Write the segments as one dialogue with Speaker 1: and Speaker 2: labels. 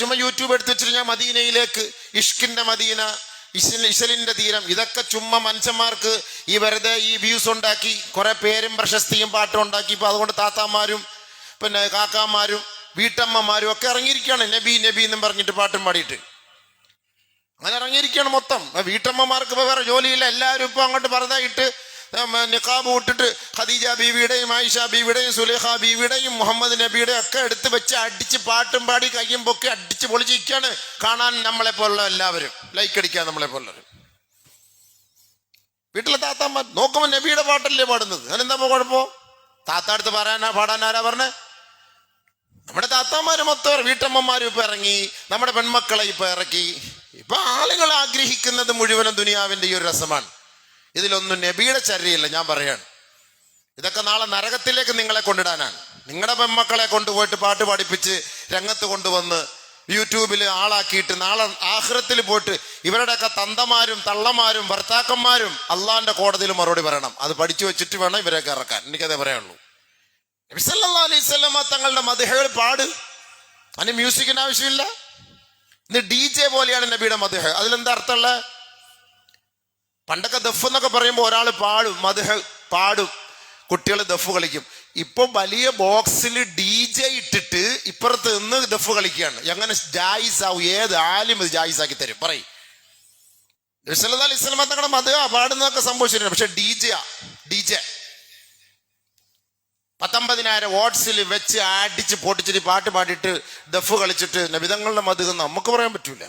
Speaker 1: ചുമ്മാ യൂട്യൂബ് എടുത്ത് വെച്ചിട്ട് ഞാൻ മദീനയിലേക്ക് ഇഷ്കിന്റെ മദീന ഇശൽ ഇശലിന്റെ തീരം ഇതൊക്കെ ചുമ്മാ മനുഷ്യന്മാർക്ക് ഈ വെറുതെ ഈ വ്യൂസ് ഉണ്ടാക്കി കുറെ പേരും പ്രശസ്തിയും പാട്ടും ഉണ്ടാക്കി ഇപ്പൊ അതുകൊണ്ട് താത്താമാരും പിന്നെ കാക്കാമാരും വീട്ടമ്മമാരും ഒക്കെ ഇറങ്ങിയിരിക്കുകയാണ്. നബി നബി എന്നും പറഞ്ഞിട്ട് പാട്ടും പാടിയിട്ട്. അങ്ങനെ ഇറങ്ങിയിരിക്കുകയാണ് മൊത്തം. വീട്ടമ്മമാർക്ക് ഇപ്പൊ വേറെ ജോലിയില്ല. എല്ലാവരും ഇപ്പൊ അങ്ങോട്ട് പറഞ്ഞായിട്ട് നിക്കാബ് വിട്ടിട്ട് ഖദീജ ബീവിയുടെയും ആയിഷ ബീവിയുടെയും സുലേഖ ബീവിയുടെയും മുഹമ്മദ് നബിയുടെയും ഒക്കെ എടുത്ത് വെച്ച് അടിച്ച് പാട്ടും പാടി കയ്യും പൊക്കി അടിച്ച് പൊളിച്ചിരിക്കുകയാണ്. കാണാൻ നമ്മളെ പോലുള്ള എല്ലാവരും. ലൈക്ക് അടിക്കാൻ നമ്മളെ പോലുള്ളവർ. വീട്ടിലെ താത്താമ്മ നോക്കുമ്പോൾ നബിയുടെ പാട്ടല്ലേ പാടുന്നത്. അതിനെന്താ കുഴപ്പം? താത്ത അടുത്ത് പറയാനാ പാടാനാരാ പറഞ്ഞേ? നമ്മുടെ താത്താമാര് മൊത്തം വീട്ടമ്മമാരും ഇപ്പൊ ഇറങ്ങി നമ്മുടെ പെൺമക്കളെ ഇപ്പൊ ഇറക്കി. ഇപ്പൊ ആളുകൾ ആഗ്രഹിക്കുന്നത് മുഴുവനും ദുനിയാവിന്റെ ഈ ഒരു രസമാണ്. ഇതിലൊന്നും നബിയുടെ ചര്യയില്ല ഞാൻ പറയാണ്. ഇതൊക്കെ നാളെ നരകത്തിലേക്ക് നിങ്ങളെ കൊണ്ടിടാനാണ്. നിങ്ങളുടെ പെൺമക്കളെ കൊണ്ടുപോയിട്ട് പാട്ട് പഠിപ്പിച്ച് രംഗത്ത് കൊണ്ടുവന്ന് യൂട്യൂബിൽ ആളാക്കിയിട്ട് നാളെ ആഹ്റത്തിൽ പോയിട്ട് ഇവരുടെയൊക്കെ തന്തമാരും തള്ളമാരും ഭർത്താക്കന്മാരും അള്ളാഹിന്റെ കോടതിയിൽ മറുപടി പറയണം. അത് പഠിച്ചു വെച്ചിട്ട് വേണം ഇവരെയൊക്കെ ഇറക്കാൻ. എനിക്കതേ പറയാനുള്ളൂ. നബി സല്ലല്ലാഹു അലൈഹി വസല്ലമ തങ്ങളുടെ മധുഹകൾ പാട്. അതിന് മ്യൂസിക്കിന് ആവശ്യമില്ല. ഇന്ന് ഡി ജെ പോലെയാണ് നബിയുടെ മധുഹ. അതിലെന്താ അർത്ഥമുള്ള പണ്ടൊക്കെ ദഫ് എന്നൊക്കെ പറയുമ്പോൾ ഒരാൾ പാടും മധുഹ പാടും കുട്ടികൾ ദഫ് കളിക്കും. ഇപ്പൊ വലിയ ബോക്സിൽ ഡി ജെ ഇട്ടിട്ട് ഇപ്പുറത്ത് നിന്ന് ദഫ് കളിക്കുകയാണ്. എങ്ങനെ ജായിസ് ആവും ഏത് ആലും ഇത് ജായിസ് ആക്കി തരും? പറയും. നബി സല്ലല്ലാഹു അലൈഹി തങ്ങളുടെ മധുഹ പാടുന്നതൊക്കെ സംഭവിച്ചിട്ടുണ്ട്. പക്ഷെ ഡി ജെ ഡി ജെ പത്തൊമ്പതിനായിരം വാട്സിൽ വെച്ച് അടിച്ച് പൊട്ടിച്ചിട്ട് പാട്ട് പാടിയിട്ട് ദഫ് കളിച്ചിട്ട് നബിതങ്ങളുടെ മധുഹ നമുക്ക് പറയാൻ പറ്റൂല.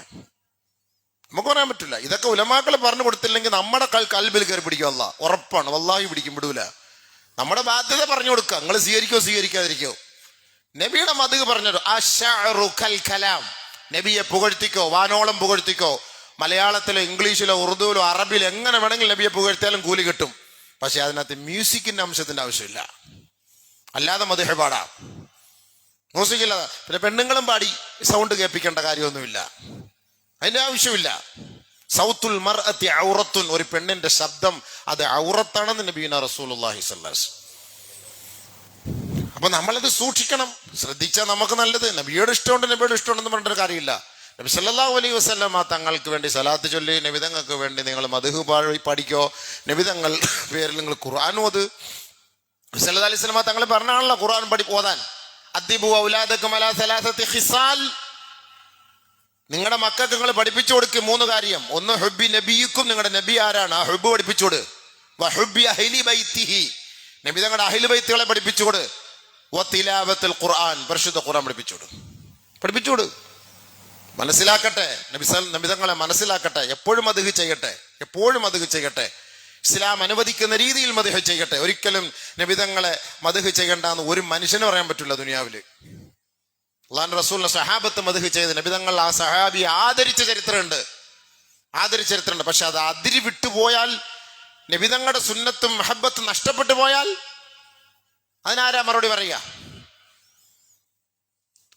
Speaker 1: നമുക്ക് പറയാൻ പറ്റില്ല. ഇതൊക്കെ ഉലമാക്കൾ പറഞ്ഞു കൊടുത്തില്ലെങ്കിൽ നമ്മുടെ കൽ കൽബിൽ കയറി പിടിക്കും അല്ല. ഉറപ്പാണ്. വല്ലാഹി പിടിക്കും വിടൂല. നമ്മുടെ ബാധ്യത പറഞ്ഞു കൊടുക്കുക. നിങ്ങൾ സ്വീകരിക്കോ സ്വീകരിക്കാതിരിക്കോ. നബിയുടെ മതക് പറഞ്ഞു കലാം. നബിയെ പുകഴ്ത്തിക്കോ വാനോളം പുകഴ്ത്തിക്കോ. മലയാളത്തിലോ ഇംഗ്ലീഷിലോ ഉറുദുവിലോ അറബിയിലോ എങ്ങനെ വേണമെങ്കിലും നബിയെ പുകഴ്ത്തിയാലും കൂലി കിട്ടും. പക്ഷെ അതിനകത്ത് മ്യൂസിക്കിന്റെ അംശത്തിന്റെ ആവശ്യമില്ല. അല്ലാതെ മധുഹ പാടാം. മ്യൂസിക്കില്ല പിന്നെ പെണ്ണുങ്ങളും പാടി സൗണ്ട് കേൾപ്പിക്കേണ്ട കാര്യമൊന്നുമില്ല. അതിന്റെ ആവശ്യമില്ല. സൗത്തുൽ മർ അത്തി ഔറത്തുൻ ഒരു പെണ്ണിന്റെ ശബ്ദം അത് ഔറത്താണെന്ന് നബീന റസൂലുള്ളാഹി സല്ലാസ് അപ്പൊ നമ്മളത് സൂക്ഷിക്കണം. ശ്രദ്ധിച്ചാൽ നമുക്ക് നല്ലത്. നബിയോട് ഇഷ്ടമുണ്ട് നബിയോട് ഇഷ്ടമുണ്ടെന്ന് പറഞ്ഞിട്ട് കാര്യമില്ല. നബി സല്ലാഹു അലൈഹി വസല്ലമ തങ്ങൾക്ക് വേണ്ടി സലാത്ത് ചൊല്ലി നബിതങ്ങൾക്ക് വേണ്ടി നിങ്ങൾ മധുഹു പാഴി പഠിക്കോ. നബിതങ്ങൾ പേരിൽ നിങ്ങൾ ഖുർആൻ ഓത്. സല്ലാ അലൈഹി വസല്ലമ തങ്ങൾ പറഞ്ഞാണല്ലോ ഖുർആൻ പഠി ഓതാൻ. അദ്ദിബു ഔലാദക്കും അലാ സലാസത്തി ഖിസാൽ. നിങ്ങളുടെ മക്കൾക്ക് നിങ്ങൾ പഠിപ്പിച്ചു കൊടുക്കും മൂന്ന് കാര്യം. ഒന്ന് ഹുബി നബിക്കും നിങ്ങളുടെ നബി ആരാണ്? ആ ഹുബ് പഠിപ്പിച്ചോട് വഹുബി അഹിലി ബൈത്തിഹി. നബി തങ്ങളുടെ അഹിലി ബൈത്തുകളെ പഠിപ്പിച്ചുകൊട് വത്തിലാവത്തിൽ ഖുർആൻ പരിശുദ്ധ ഖുർആൻ പഠിപ്പിച്ചോട് പഠിപ്പിച്ചോട് മനസ്സിലാക്കട്ടെ. നബി നബിതങ്ങളെ നബി തങ്ങളെ മനസ്സിലാക്കട്ടെ. എപ്പോഴും അത് ചെയ്യട്ടെ. എപ്പോഴും അത് ചെയ്യട്ടെ. ഇസ്ലാം അനുവദിക്കുന്ന രീതിയിൽ മധുഹ ചെയ്യട്ടെ. ഒരിക്കലും നബിതങ്ങളെ മതിഹ് ചെയ്യണ്ടെന്ന് ഒരു മനുഷ്യന് പറയാൻ പറ്റില്ല ദുനിയാവിൽ. അള്ളാഹു റസൂലിനെ സഹാബത്ത് മധു ചെയ്ത് നബിതങ്ങൾ ആ സഹാബിയെ ആദരിച്ച ചരിത്രമുണ്ട്. ആദരിച്ച ചരിത്രമുണ്ട്. പക്ഷെ അത് അതിരി വിട്ടുപോയാൽ നബിതങ്ങളുടെ സുന്നത്തും മഹബത്തും നഷ്ടപ്പെട്ടു പോയാൽ അതിനാരാ മറുപടി പറയുക?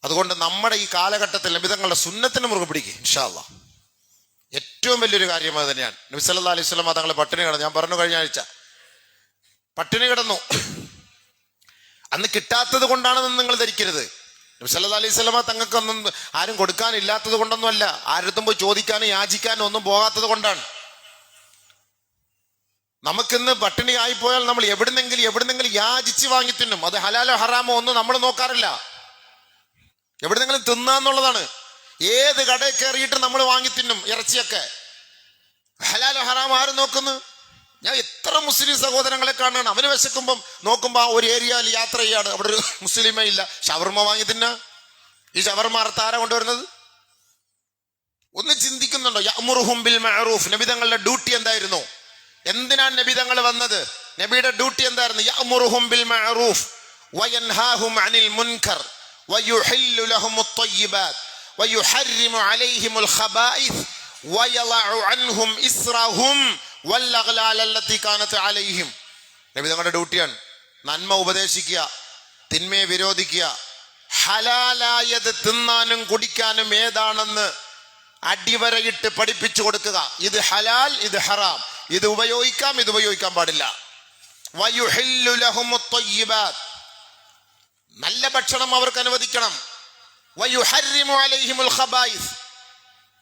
Speaker 1: അതുകൊണ്ട് നമ്മുടെ ഈ കാലഘട്ടത്തിൽ നബിതങ്ങളുടെ സുന്നത്തിന് മുറുകെ പിടിക്കുക ഇൻഷാല്ല ഏറ്റവും വലിയൊരു കാര്യം അത് തന്നെയാണ്. നബി അലൈഹി സ്വലം തങ്ങളെ പട്ടിണി കിടന്നു. ഞാൻ പറഞ്ഞു കഴിഞ്ഞ ആഴ്ച പട്ടിണി കിടന്നു. അന്ന് കിട്ടാത്തത് കൊണ്ടാണെന്ന് നിങ്ങൾ ധരിക്കരുത്. നബി അലൈഹി വസല്ലമ തങ്ങൾക്കൊന്നും ആരും കൊടുക്കാനില്ലാത്തത് കൊണ്ടൊന്നുമല്ല. ആരടുത്തും പോയി ചോദിക്കാനും യാചിക്കാനും ഒന്നും പോകാത്തത് കൊണ്ടാണ്. നമുക്കിന്ന് പട്ടിണി ആയിപ്പോയാൽ നമ്മൾ എവിടുന്നെങ്കിലും എവിടുന്നെങ്കിലും യാചിച്ച് വാങ്ങി തിന്നും. അത് ഹലാലോ ഹറാമോ ഒന്നും നമ്മൾ നോക്കാറില്ല. എവിടുന്നെങ്കിലും തിന്നാന്നുള്ളതാണ് ഏത് കടയിൽ കയറിയിട്ട് നമ്മൾ വാങ്ങി തിന്നും ഇറച്ചിയൊക്കെ. ഹലാലോ ഹറാമോ ആരും നോക്കുന്നു? ഞാൻ എത്ര മുസ്ലിം സഹോദരങ്ങളെ കാണുകയാണ് അവന് വിശക്കുമ്പം നോക്കുമ്പോ ആ ഒരു ഏരിയയിൽ യാത്ര ചെയ്യാണ് അവിടെ ഒരു മുസ്ലിമേ ഇല്ല ഷവർമ വാങ്ങി തിന്ന ഈ ഷവർമ അർത്ഥ ആരാ കൊണ്ടുവരുന്നത് ഒന്ന് ചിന്തിക്കുന്നുണ്ടോ യഅ്മുറുഹും ബിൽ മഅറൂഫ് നബിതങ്ങളുടെ ഡ്യൂട്ടി എന്തായിരുന്നു എന്തിനാണ് നബിതങ്ങൾ വന്നത് നബിയുടെ ഡ്യൂട്ടി എന്തായിരുന്നു യഅ്മുറുഹും ബിൽ മഅറൂഫ് വയൻഹാഹും അനിൽ മുൻകർ വയുഹില്ലു ലഹും الطيبات ويحرم عليهم الخبائث ويضع عنهم إسرهم അലൈഹിം. നബി തങ്ങളുടെ ഡ്യൂട്ടിയാണ്. നന്മ ഉപദേശിക്കുക തിന്മയെ വിരോധിക്കുക. ഹലാലായത് തിന്നാനും കുടിക്കാനും ഏതാണെന്ന് അടിവരയിട്ട് പഠിപ്പിച്ചു കൊടുക്കുക. ഇത് ഹലാൽ ഇത് ഹറാം. ഇത് ഉപയോഗിക്കാം ഇത് ഉപയോഗിക്കാൻ പാടില്ല. നല്ല ഭക്ഷണം അവർക്ക് അനുവദിക്കണം.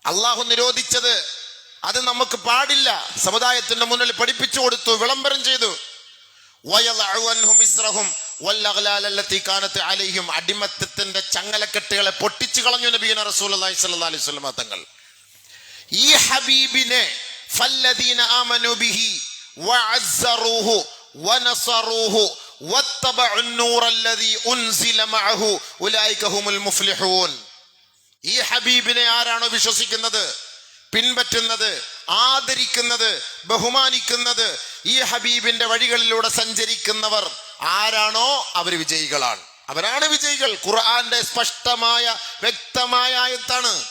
Speaker 1: അള്ളാഹു നിരോധിച്ചത് അത് നമുക്ക് പാടില്ല. സമുദായത്തിന്റെ മുന്നിൽ പഠിപ്പിച്ചു കൊടുത്തു വിളംബരം ചെയ്തു. അലൈഹിം അടിമത്തത്തിന്റെ ചങ്ങലക്കെട്ടുകളെ പൊട്ടിച്ചു കളഞ്ഞു നബീന അലൈഹി തങ്ങൾ. ഈ ഹബീബിനെ ഈ ഹബീബിനെ ആരാണോ വിശ്വസിക്കുന്നത്? പിൻപറ്റുന്നത് ആദരിക്കുന്നത് ബഹുമാനിക്കുന്നത് ഈ ഹബീബിന്റെ വഴികളിലൂടെ സഞ്ചരിക്കുന്നവർ ആരാണോ അവർ വിജയികളാണ്. അവരാണ് വിജയികൾ. ഖുർആന്റെ സ്പഷ്ടമായ വ്യക്തമായ ആയത്താണ്.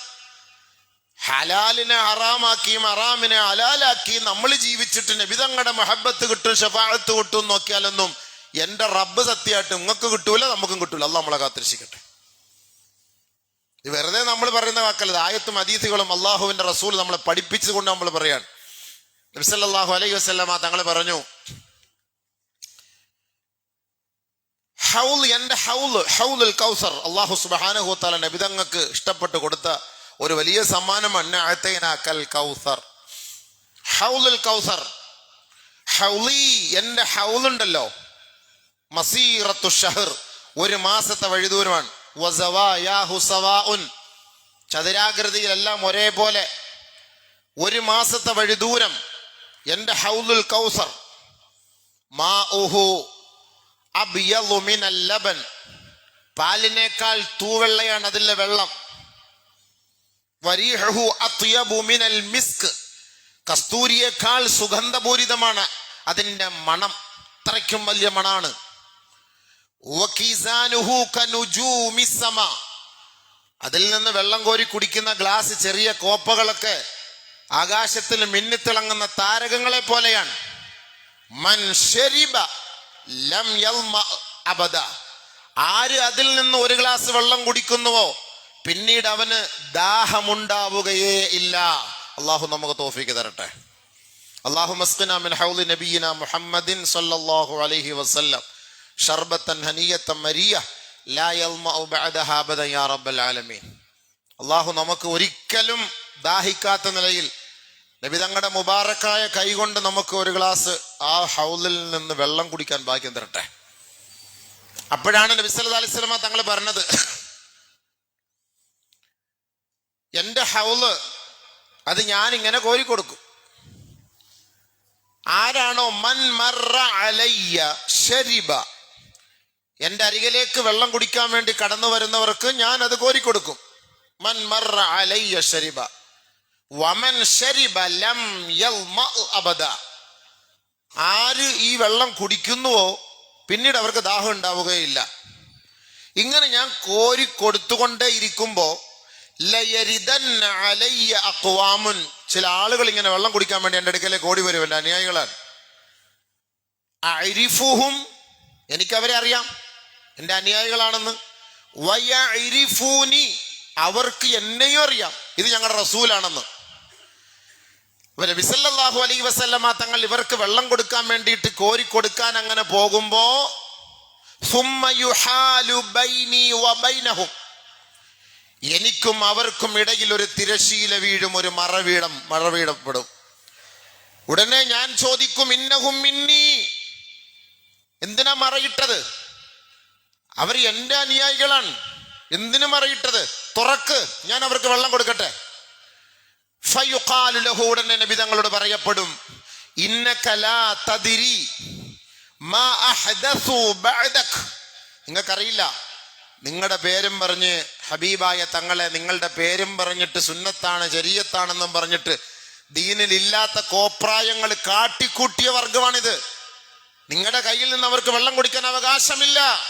Speaker 1: ഹലാലിനെ ഹറാമാക്കിയും ഹറാമിനെ ഹലാലാക്കിയും നമ്മൾ ജീവിച്ചിട്ട് നബിതങ്ങളുടെ മഹബത്ത് കിട്ടും ഷഫാഴത്ത് കിട്ടും നോക്കിയാലൊന്നും എന്റെ റബ്ബ് സത്യമായിട്ട് നിങ്ങൾക്ക് കിട്ടൂല നമുക്കും കിട്ടൂല. അല്ല നമ്മളെ കാത്തിരക്ഷിക്കട്ടെ ഇത് വെറുതെ നമ്മൾ പറയുന്ന വാക്കല്ല ആയത്തും അതീതികളും അള്ളാഹുവിന്റെ റസൂൽ നമ്മളെ പഠിപ്പിച്ചുകൊണ്ട് നമ്മൾ പറയാണ് നബിസല്ലാഹു അലൈഹി വസ്ലമ തങ്ങൾ പറഞ്ഞു ഹൗൽ എന്റെ ഹൗൽ ഹൗലുൽ കൗസർ അള്ളാഹു സുബാനഹുത്താല നബിതങ്ങൾക്ക് ഇഷ്ടപ്പെട്ട് കൊടുത്ത ഒരു വലിയ സമ്മാനമാണ് അഴത്തേനാക്കൽ കൗസർ ഹൗലുൽ കൗസർ ഹൗലി എന്റെ ഹൗലുണ്ടല്ലോ മസീറത്തു ഷഹർ ഒരു മാസത്തെ വഴിദൂരമാണ്. ചതുരാകൃതിയിലെല്ലാം ഒരേപോലെ. ഒരു മാസത്തെ വഴിദൂരം എന്റെ ഹൗലുൽ കൗസർ. മാ ഉഹു ലബൻ. പാലിനേക്കാൾ തൂവെള്ളയാണ് അതിലെ വെള്ളം. മിസ്ക്. കസ്തൂരിയേക്കാൾ സുഗന്ധപൂരിതമാണ് അതിന്റെ മണം. അത്രയ്ക്കും വലിയ മണാണ്. അതിൽ നിന്ന് വെള്ളം കോരി കുടിക്കുന്ന ഗ്ലാസ് ചെറിയ കോപ്പകളൊക്കെ ആകാശത്തിൽ മിന്നിത്തിളങ്ങുന്ന താരകങ്ങളെ പോലെയാണ്. അബദ. ആര് അതിൽ നിന്ന് ഒരു ഗ്ലാസ് വെള്ളം കുടിക്കുന്നുവോ? പിന്നീട് അവന് ദാഹമുണ്ടാവുകയേ ഇല്ല. അള്ളാഹു നമുക്ക് തോഫിക്ക് തരട്ടെ. അള്ളാഹു മസ്കുന മിൻ ഹൗലി നബീന മുഹമ്മദിൻ സല്ലല്ലാഹു അലൈഹി വസല്ലം. ഷർബത്തൻ ഹനിയത്തൻ മരിയ അള്ളാഹു നമുക്ക് ഒരിക്കലും ദാഹിക്കാത്ത നിലയിൽ നബി തങ്ങളുടെ മുബാറക്കായ കൈകൊണ്ട് നമുക്ക് ഒരു ഗ്ലാസ് ആ ഹൗലിൽ നിന്ന് വെള്ളം കുടിക്കാൻ ഭാഗ്യം തരട്ടെ. അപ്പോഴാണ് നബി സല്ലല്ലാഹു അലൈഹി തങ്ങൾ പറഞ്ഞത് എന്റെ ഹൗൽ അത് ഞാൻ ഇങ്ങനെ കോരിക്കൊടുക്കും ആരാണോ മൻ മറ അലയ്യ ഷരിബ എന്റെ അരികിലേക്ക് വെള്ളം കുടിക്കാൻ വേണ്ടി കടന്നു വരുന്നവർക്ക് ഞാൻ അത് കോരിക്കൊടുക്കും മൻ മറ അലയ്യ ഷരിബ വമൻ ഷരിബ ലം അബദ. ആര് ഈ വെള്ളം കുടിക്കുന്നുവോ പിന്നീട് അവർക്ക് ദാഹം ഉണ്ടാവുകയില്ല. ഇങ്ങനെ ഞാൻ കോരി കൊടുത്തുകൊണ്ടേ ഇരിക്കുമ്പോ ലയരിദന്ന അലയ്യ അക്വാമുൻ. ചില ആളുകൾ ഇങ്ങനെ വെള്ളം കുടിക്കാൻ വേണ്ടി എന്റെ അടുക്കലേക്ക് ഓടി വരുമല്ല അനുയായികളാണ്. അരിഫുഹും എനിക്കവരെ അറിയാം. എന്റെ അനുയായികളാണെന്ന്. വയ്യൂനി അവർക്ക് എന്നെയും അറിയാം. ഇത് ഞങ്ങളുടെ റസൂലാണെന്ന്. ഇവരെ വിസല്ലാഹു അലൈ വസല്ലമ തങ്ങൾ ഇവർക്ക് വെള്ളം കൊടുക്കാൻ വേണ്ടിയിട്ട് കോരി കൊടുക്കാൻ അങ്ങനെ പോകുമ്പോ എനിക്കും അവർക്കും ഇടയിൽ ഒരു തിരശീല വീഴും ഒരു മറവീടം മറവീടപ്പെടും. ഉടനെ ഞാൻ ചോദിക്കും ഇന്നഹും മിന്നി. എന്തിനാ മറയിട്ടത്? അവർ എന്റെ അനുയായികളാണ്. എന്തിനും അറിയിട്ടത്? തുറക്ക്. ഞാൻ അവർക്ക് വെള്ളം കൊടുക്കട്ടെ. ഉടനെ നബി തങ്ങളോട് പറയപ്പെടും നിങ്ങൾക്കറിയില്ല. നിങ്ങളുടെ പേരും പറഞ്ഞ് ഹബീബായ തങ്ങളെ നിങ്ങളുടെ പേരും പറഞ്ഞിട്ട് സുന്നത്താണ് ശരീരത്താണെന്നും പറഞ്ഞിട്ട് ദീനിലില്ലാത്ത കോപ്രായങ്ങൾ കാട്ടിക്കൂട്ടിയ വർഗമാണിത് നിങ്ങളുടെ കയ്യിൽ നിന്ന് അവർക്ക് വെള്ളം കുടിക്കാൻ അവകാശമില്ല.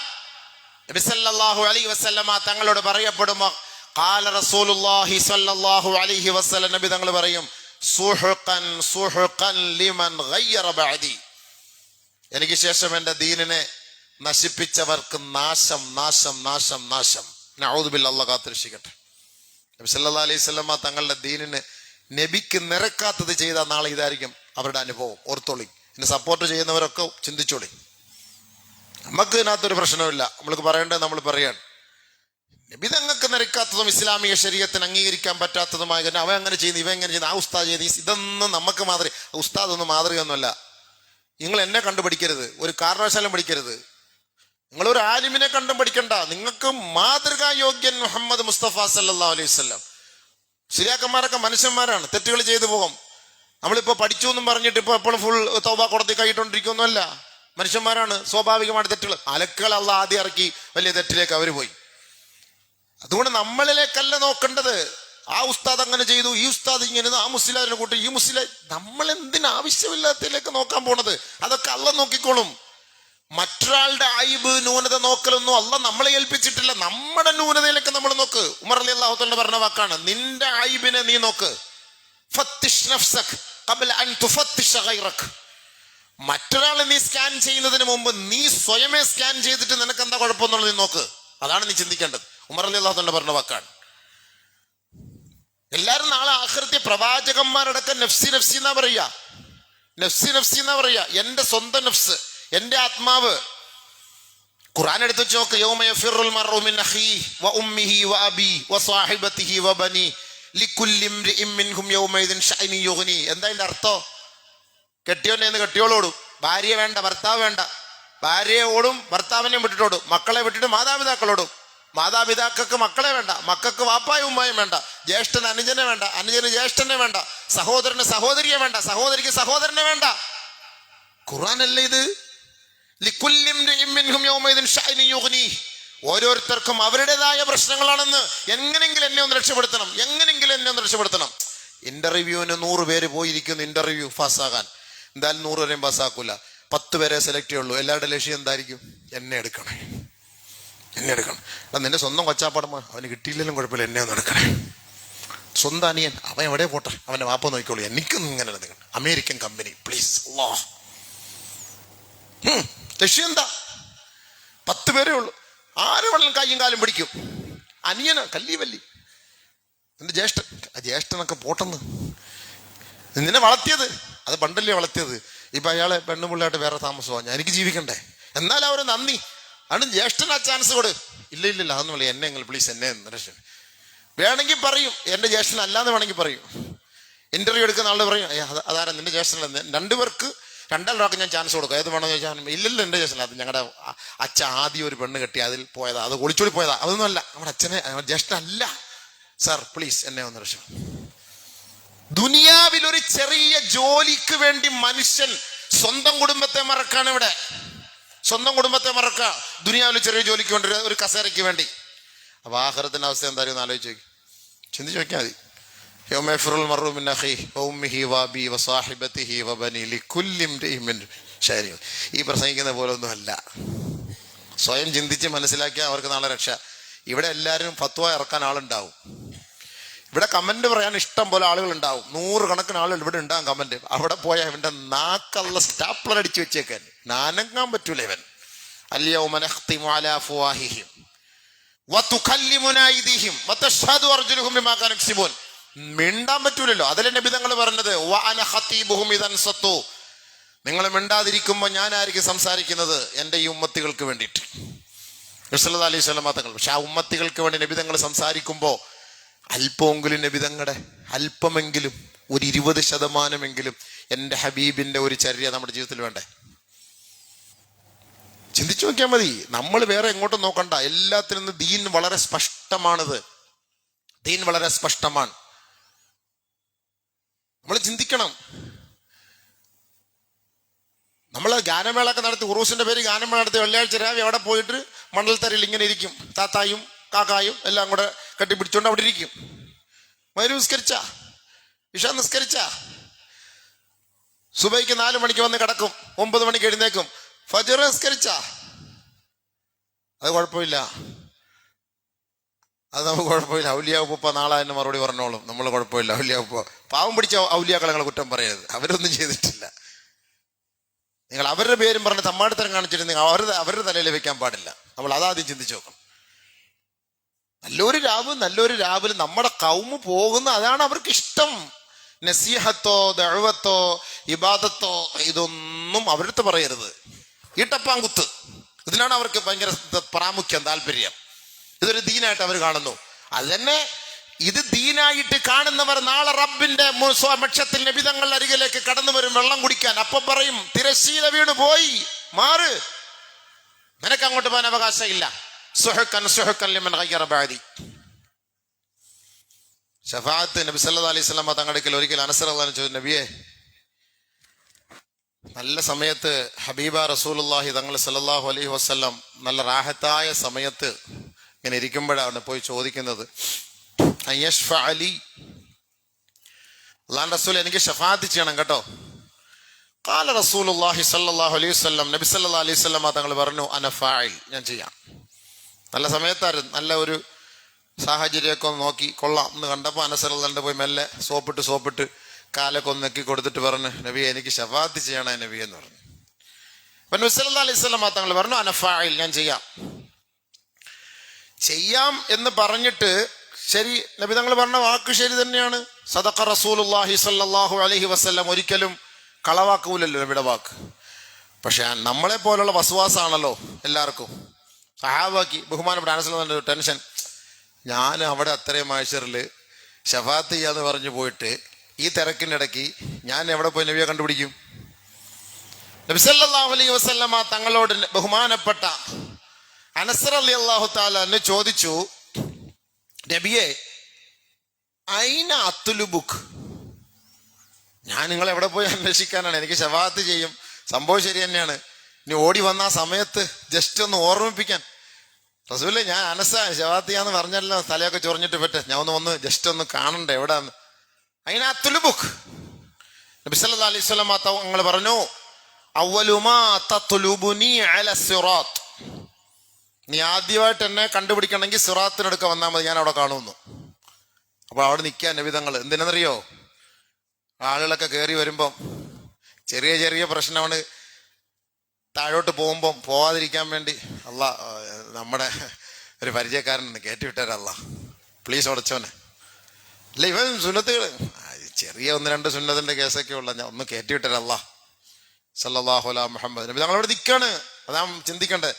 Speaker 1: നബിസല്ലാഹു അലൈഹി വസല്ലമ തങ്ങളോട് പറയപ്പെടുമോ? കാല റസൂലുള്ളാഹി സല്ലല്ലാഹു അലൈഹി വസല്ലം നബി തങ്ങൾ പറയും സുഹുഖൻ സുഹുഖൻ ലിമൻ ഗയ്യറ ബഅദി. എനിക്ക് ശേഷം എന്റെ ദീനിനെ നശിപ്പിച്ചവർക്ക് നാശം നാശം നാശം നാശം. നഊദുബില്ല അള്ളാഹ് കാത്തിരക്ഷിക്കട്ടെ. നബി സല്ലല്ലാഹു അലൈഹി വസല്ലമ തങ്ങളുടെ ദീനിന് നബിക്ക് നിരക്കാത്തത് ചെയ്ത നാളെ ഇതായിരിക്കും അവരുടെ അനുഭവം. ഓർത്തോളി. എന്നെ സപ്പോർട്ട് ചെയ്യുന്നവരൊക്കെ ചിന്തിച്ചോളി. നമുക്ക് ഇതിനകത്തൊരു പ്രശ്നമില്ല നമ്മൾക്ക് പറയേണ്ടത് നമ്മൾ പറയാണ്. നബിതങ്ങൾക്ക് നിരക്കാത്തതും ഇസ്ലാമിക ശരീരത്തിന് അംഗീകരിക്കാൻ പറ്റാത്തതുമായ കാരണം അവൻ അങ്ങനെ ചെയ്യുന്നു ഇവ എങ്ങനെ ചെയ്യുന്നു ആ ഉസ്താദ് ചെയ്ത് ഇതൊന്നും നമുക്ക് മാതൃ ഉസ്താദ് ഒന്നും മാതൃകയൊന്നുമല്ല. നിങ്ങൾ എന്നെ കണ്ടു പഠിക്കരുത് ഒരു കാരണവശാലും പഠിക്കരുത് നിങ്ങളൊരു ആലിമിനെ കണ്ടും പഠിക്കണ്ട നിങ്ങൾക്ക് മാതൃകാ യോഗ്യൻ മുഹമ്മദ് മുസ്തഫ സല്ലാ അലൈഹി വസല്ലം. ശരിയാക്കന്മാരൊക്കെ മനുഷ്യന്മാരാണ് തെറ്റുകൾ ചെയ്തു പോകും. നമ്മളിപ്പോ പഠിച്ചു എന്നും പറഞ്ഞിട്ട് ഇപ്പൊ എപ്പോഴും ഫുൾ തൗബ കൊടുത്തി കഴിയിട്ടോണ്ടിരിക്കൊന്നുമല്ല മനുഷ്യന്മാരാണ് സ്വാഭാവികമായിട്ട് തെറ്റുകൾ. അലക്കുകൾ അള്ള ആദ്യം ഇറക്കി വലിയ തെറ്റിലേക്ക് അവർ പോയി. അതുകൊണ്ട് നമ്മളിലേക്കല്ല നോക്കേണ്ടത്. ആ ഉസ്താദ് അങ്ങനെ ചെയ്തു ഈ ഉസ്താദ് ഇങ്ങനെ ആ അതിനെ കൂട്ടി ഈ മുസ്ലിം നമ്മൾ എന്തിനാവശ്യമില്ലാത്തതിലേക്ക് നോക്കാൻ പോണത്? അതൊക്കെ അല്ല നോക്കിക്കോളും. മറ്റൊരാളുടെ ആയിബ് ന്യൂനത നോക്കലൊന്നും അല്ല നമ്മളെ ഏൽപ്പിച്ചിട്ടില്ല. നമ്മുടെ ന്യൂനതയിലേക്ക് നമ്മൾ നോക്ക്. ഉമർ അലി അള്ളാഹുത്തലിന്റെ പറഞ്ഞ വാക്കാണ്. നിന്റെ ആയിബിനെ നീ നോക്ക്. ഫത്തിഷ് നഫ്സഖ് ഖബല അൻ മറ്റൊരാളെ നീ സ്കാൻ ചെയ്യുന്നതിന് മുമ്പ് നീ സ്വയമേ സ്കാൻ ചെയ്തിട്ട് നിനക്ക് എന്താ കുഴപ്പമെന്നുള്ളത് നീ നോക്ക്. അതാണ് നീ ചിന്തിക്കേണ്ടത്. ഉമർ അലി അള്ളാഹുന്റെ പറഞ്ഞ വാക്കാണ്. എല്ലാരും നാളെ ആഹൃത്യ പ്രവാചകന്മാരടക്കം നഫ്സി നഫ്സി എന്നാ പറയാ നഫ്സി നഫ്സി എന്നാ പറയാ എന്റെ സ്വന്തം നഫ്സ് എന്റെ ആത്മാവ്. ഖുറാൻ എടുത്ത് വെച്ച് നോക്ക്. യൗമ യഫിറുൽ മർഉ മിൻ വ വ വ സാഹിബത്തിഹി വ ബനി മിൻഹും യുഗ്നി. എന്താ ഇതിന്റെ അർത്ഥം? കെട്ടിയോനെ നിന്ന് കെട്ടിയോളോടും ഭാര്യ വേണ്ട ഭർത്താവ് വേണ്ട. ഭാര്യയെ ഓടും ഭർത്താവിനെയും വിട്ടിട്ടോടും മക്കളെ വിട്ടിട്ട് മാതാപിതാക്കളോടും മാതാപിതാക്കൾക്ക് മക്കളെ വേണ്ട മക്കൾക്ക് വാപ്പായും ഉമ്മായും വേണ്ട ജ്യേഷ്ഠന് അനുജനെ വേണ്ട അനുജന് ജ്യേഷ്ഠനെ വേണ്ട സഹോദരന് സഹോദരിയെ വേണ്ട സഹോദരിക്ക് സഹോദരനെ വേണ്ട. ഖുറാനല്ലേ ഇത്? ഓരോരുത്തർക്കും അവരുടേതായ പ്രശ്നങ്ങളാണെന്ന് എങ്ങനെങ്കിലും എന്നെ ഒന്ന് രക്ഷപ്പെടുത്തണം എങ്ങനെങ്കിലും എന്നെ ഒന്ന് രക്ഷപ്പെടുത്തണം. ഇന്റർവ്യൂവിന് നൂറ് പേര് പോയിരിക്കുന്നു ഇന്റർവ്യൂ പാസ്സാകാൻ. എന്തായാലും നൂറ് വരെയും പാസ്സാക്കൂല. പത്ത് പേരെ സെലക്ട് ചെയ്യുള്ളൂ. എല്ലാവരുടെ ലക്ഷ്യം എന്തായിരിക്കും? എന്നെ എടുക്കണേ. എന്നെ എടുക്കണം. എടാ നിന്റെ സ്വന്തം കൊച്ചാപ്പാടമ്മ അവന് കിട്ടിയില്ലെങ്കിലും കുഴപ്പമില്ല. എന്നെ ഒന്ന് എടുക്കണേ. സ്വന്തം അനിയൻ. അവൻ എവിടെ പോട്ടെ? അവന്റെ വാപ്പ നോക്കിക്കോളൂ. എനിക്കൊന്നും ഇങ്ങനെ എടുക്കണം അമേരിക്കൻ കമ്പനി. പ്ലീസ് വാ ലക്ഷ്യം എന്താ? പത്ത് പേരേ ഉള്ളൂ. ആര് വെള്ളം കയ്യും കാലും പിടിക്കും. അനിയന കല്ലി വല്ലി. എന്റെ ജ്യേഷ്ഠൻ? ജ്യേഷ്ഠനൊക്കെ പോട്ടെന്ന്. നിന്നെ വളർത്തിയത്? അത് പണ്ടല്ലേ വളർത്തിയത്? ഇപ്പൊ അയാളെ പെണ്ണുപിള്ളയായിട്ട് വേറെ താമസമാണ് ഞാൻ എനിക്ക് ജീവിക്കണ്ടേ? എന്നാൽ അവർ നന്ദി. ആണ് ജ്യേഷ്ഠനാ ചാൻസ് കൊട്. ഇല്ല ഇല്ല ഇല്ല അതൊന്നും എന്നെ നിങ്ങൾ പ്ലീസ് എന്നെ രക്ഷൻ വേണമെങ്കിൽ പറയും. എന്റെ ജ്യേഷ്ഠൻ അല്ലാന്ന് വേണമെങ്കിൽ പറയും. ഇന്റർവ്യൂ എടുക്കുന്ന ആളെ പറയും. "ഏയ്, അത് അതാരാ? നിന്റെ ജ്യേഷ്ഠനല്ല? രണ്ടുപേർക്ക് രണ്ടാളൊക്കെ ഞാൻ ചാൻസ് കൊടുക്കും. ഏത് വേണമെന്ന് ചോദിച്ചാൽ ഇല്ലല്ലോ എന്റെ ജ്യേഷ്ഠൻ അത് ഞങ്ങളുടെ അച്ഛൻ ആദ്യം ഒരു പെണ്ണ് കെട്ടി അതിൽ പോയതാ. അത് ഒളിച്ചോടി പോയതാ. അതൊന്നുമല്ല നമ്മുടെ അച്ഛനെ ജ്യേഷ്ഠനല്ല. സാർ പ്ലീസ് എന്നെ ഒന്ന് രക്ഷം ദുനിയാവിൽ ഒരു ചെറിയ ജോലിക്ക് വേണ്ടി മനുഷ്യൻ സ്വന്തം കുടുംബത്തെ മറക്കാണ് ഇവിടെ. സ്വന്തം കുടുംബത്തെ മറക്ക. ദുനിയാവിൽ ചെറിയ ജോലിക്ക് വേണ്ടി ഒരു കസേരയ്ക്ക് വേണ്ടി. അപ്പൊ ആഹാരത്തിന്റെ അവസ്ഥ എന്തായാലും ഒന്ന് ആലോചിച്ച് നോക്കി. ചിന്തിച്ചു നോക്കിയാൽ മതി. ഈ പ്രസംഗിക്കുന്ന പോലെ ഒന്നുമല്ല. സ്വയം ചിന്തിച്ച് മനസ്സിലാക്കിയാൽ അവർക്ക് നാളെ രക്ഷ. ഇവിടെ എല്ലാവരും ഫത്വ ഇറക്കാൻ ആളുണ്ടാവും. ഇവിടെ കമന്റ് പറയാൻ ഇഷ്ടം പോലെ ആളുകൾ ഉണ്ടാവും നൂറുകണക്കിന് ആളുകൾ ഇവിടെ ഉണ്ടാകും കമന്റ്. അവിടെ പോയാൽ ഇവന്റെ നാക്കല്ല സ്റ്റാപ്ലർ അടിച്ചു വെച്ചേക്കാൻ. നാനങ്ങാൻ പറ്റൂല ഇവൻ. മിണ്ടാൻ പറ്റൂലല്ലോ. അതിലെ നബിതങ്ങൾ പറഞ്ഞത്? നിങ്ങൾ മിണ്ടാതിരിക്കുമ്പോൾ ഞാനായിരിക്കും സംസാരിക്കുന്നത് എന്റെ ഈ ഉമ്മത്തികൾക്ക് വേണ്ടിയിട്ട്. അലൈഹി സ്വലമാ തങ്ങൾ. പക്ഷെ ആ ഉമ്മത്തികൾക്ക് വേണ്ടി നബിതങ്ങൾ സംസാരിക്കുമ്പോൾ അല്പമെങ്കിലും നബിതങ്ങളുടെ അല്പമെങ്കിലും ഒരു ഇരുപത് ശതമാനമെങ്കിലും എന്റെ ഹബീബിന്റെ ഒരു ചര്യ നമ്മുടെ ജീവിതത്തിൽ വേണ്ടേ? ചിന്തിച്ചു നോക്കിയാൽ മതി. നമ്മൾ വേറെ എങ്ങോട്ടും നോക്കണ്ട. എല്ലാത്തിനും ദീൻ വളരെ സ്പഷ്ടമാണിത്. ദീൻ വളരെ സ്പഷ്ടമാണ്. നമ്മൾ ചിന്തിക്കണം. നമ്മൾ ഗാനമേളൊക്കെ നടത്തി ഉറൂസിന്റെ പേര് ഗാനമേള നടത്തി വെള്ളിയാഴ്ച രാവിലെ അവിടെ പോയിട്ട് മണൽത്തരയിൽ ഇങ്ങനെ ഇരിക്കും. താത്തായും കാക്കായും എല്ലാം കൂടെ കെട്ടിപ്പിടിച്ചുകൊണ്ട് അവിടെ ഇരിക്കും. മരു നിസ്കരിച്ച. ഇഷ നിസ്കരിച്ച. സുബൈക്ക് നാല് മണിക്ക് വന്ന് കിടക്കും. ഒമ്പത് മണിക്ക് എഴുന്നേക്കും. ഫജർ നിസ്കരിച്ച. അത് കുഴപ്പമില്ല. അത് നമുക്ക് കുഴപ്പമില്ല. ഔലിയ ഉപ്പ നാളെ തന്നെ മറുപടി പറഞ്ഞോളും. നമ്മൾ കുഴപ്പമില്ല. ഔലിയ ഉപ്പ പാവം പിടിച്ച ഔലിയാക്കളെ കുറ്റം പറയരുത്. അവരൊന്നും ചെയ്തിട്ടില്ല. നിങ്ങൾ അവരുടെ പേരും പറഞ്ഞ് തമ്മാടിത്തരം കാണിച്ചിട്ട് നിങ്ങൾ അവരുടെ അവരുടെ തലയിൽ വെക്കാൻ പാടില്ല. നമ്മൾ അതാദ്യം ചിന്തിച്ചു നോക്കണം. നല്ലൊരു രാവ് നല്ലൊരു രാവിലെ. നമ്മുടെ കൗമ് പോകുന്ന അതാണ് അവർക്ക് ഇഷ്ടം നസീഹത്തോ ദഴവത്തോ ഇബാദത്തോ ഇതൊന്നും അവരടുത്ത് പറയരുത്. ഈട്ടപ്പാങ്കുത്ത്. ഇതിനാണ് അവർക്ക് ഭയങ്കര പ്രാമുഖ്യം താല്പര്യം. ഇതൊരു ദീനായിട്ട് അവർ കാണുന്നു. അത് തന്നെ ഇത് ദീനായിട്ട് കാണുന്നവർ നാളെ റബ്ബിന്റെ മു- സ്വമക്ഷത്തിൽ നബിതങ്ങളുടെ അരികിലേക്ക് കടന്നു വരും. വെള്ളം കുടിക്കാൻ. അപ്പൊ പറയും തിരശീല വീണ് പോയി മാറ്. നിനക്ക് അങ്ങോട്ട് പോകാൻ അവകാശമില്ല. സുഹക്കൻ സുഹക്കൻ ലിമൻ ഖയ്യറ ബാദി. ഷഫാത്ത് നബി സല്ലല്ലാഹു അലൈഹി വസല്ലം തങ്ങളുടെ ഒരിക്കൽ അനസർ അള്ളാഹു ചോദിച്ചു നബിയെ നല്ല സമയത്ത് ഹബീബ റസൂലുള്ളാഹി തങ്ങൾ സല്ലല്ലാഹു അലൈഹി വസല്ലം നല്ല റാഹത്തായ സമയത്ത് ഇങ്ങനെ ഇരിക്കുമ്പോഴാണ് പോയി ചോദിക്കുന്നത്. അലി? അള്ളാൻ റസൂൽ എനിക്ക് ഷഫാത്ത് ചെയ്യണം കേട്ടോ. കാല റസൂലുള്ളാഹി സല്ലല്ലാഹു അലൈഹി വസല്ലം നബി സല്ലല്ലാഹു അലൈഹി വസല്ലം തങ്ങൾ പറഞ്ഞു അനഫായിൽ ഞാൻ ചെയ്യാം. നല്ല സമയത്തായിരുന്നു. നല്ല ഒരു സാഹചര്യമൊക്കെ ഒന്ന് നോക്കി കൊള്ളാം എന്ന് കണ്ടപ്പോൾ അനസറുള്ളണ്ട് പോയി മെല്ലെ സോപ്പിട്ട് സോപ്പിട്ട് കാലൊക്കെ ഒന്ന് നെക്കി കൊടുത്തിട്ട് പറഞ്ഞു നബി എനിക്ക് ഷഫാത്ത് ചെയ്യണേ നബി എന്ന് പറഞ്ഞു. അപ്പൊ നബി സല്ലല്ലാഹു അലൈഹി വസല്ലം തങ്ങൾ പറഞ്ഞു അനഫായിൽ ഞാൻ ചെയ്യാം. ചെയ്യാം എന്ന് പറഞ്ഞിട്ട് ശരി നബി തങ്ങൾ പറഞ്ഞ വാക്ക് ശരി തന്നെയാണ്. സദഖ റസൂലുള്ളാഹി സല്ലാഹു അലഹി വസല്ലം ഒരിക്കലും കളവാക്കൂലല്ലോ നബിയുടെ വാക്ക്. പക്ഷെ നമ്മളെ പോലുള്ള വസുവാസാണല്ലോ എല്ലാവർക്കും. സഹാബാക്കി ബഹുമാനപ്പെട്ട അനസല ടെൻഷൻ. ഞാൻ അവിടെ അത്രയും മാഷറിൽ ഷഫാത്ത് ചെയ്യാന്ന് പറഞ്ഞു പോയിട്ട് ഈ തിരക്കിന്റെ ഇടയ്ക്ക് ഞാൻ എവിടെ പോയി നബിയെ കണ്ടുപിടിക്കും? നബിസല്ലാഹു അലൈഹി വസല്ലമ തങ്ങളോട് ബഹുമാനപ്പെട്ട അനസർ അലി അള്ളാഹു താലു ചോദിച്ചു നബിയെ ഐന അത്തുലുബുക്ക് ഞാൻ നിങ്ങൾ എവിടെ പോയി അന്വേഷിക്കാനാണ്? എനിക്ക് ശവാത്ത് ചെയ്യും. സംഭവം ശരി തന്നെയാണ്. ഇനി ഓടി വന്ന ആ സമയത്ത് ജസ്റ്റ് ഒന്ന് ഓർമ്മിപ്പിക്കാൻ. റസൂല്ലേ ഞാൻ അനസ ജവാത്തിയാന്ന് പറഞ്ഞല്ലോ തലയൊക്കെ ചൊറിഞ്ഞിട്ട് പറ്റേ ഞാൻ ഒന്ന് വന്ന് ജസ്റ്റ് ഒന്ന് കാണണ്ടേ എവിടാന്ന്. അതിന് തുലുബുക്ക്. നബി സല്ലല്ലാഹു അലൈഹി വസല്ലം തങ്ങൾ പറഞ്ഞു നീ ആദ്യമായിട്ട് എന്നെ കണ്ടുപിടിക്കണമെങ്കിൽ സിറാത്തിനടുക്ക വന്നാൽ മതി ഞാൻ അവിടെ കാണുമെന്ന്. അപ്പോൾ അവിടെ നിൽക്കാൻ നബിതങ്ങൾ എന്തിനെന്നറിയോ? ആളുകളൊക്കെ കയറി വരുമ്പം ചെറിയ ചെറിയ പ്രശ്നമാണ്. താഴോട്ട് പോകുമ്പം പോവാതിരിക്കാൻ വേണ്ടി അല്ല നമ്മുടെ ഒരു പരിചയക്കാരൻ കയറ്റി വിട്ടേരല്ല പ്ലീസ് ഉടച്ചോനെ അല്ല ഇവൻ സുന്നത്തുകൾ ചെറിയ ഒന്ന് രണ്ട് സുന്നത്തിന്റെ കേസൊക്കെ ഉള്ള ഞാൻ ഒന്ന് കയറ്റി വിട്ടേരല്ല സല്ലാഹു അല മുഹമ്മദ്. നബി ഞങ്ങളവിടെ നിൽക്കാണ് അതാ ചിന്തിക്കണ്ടേ.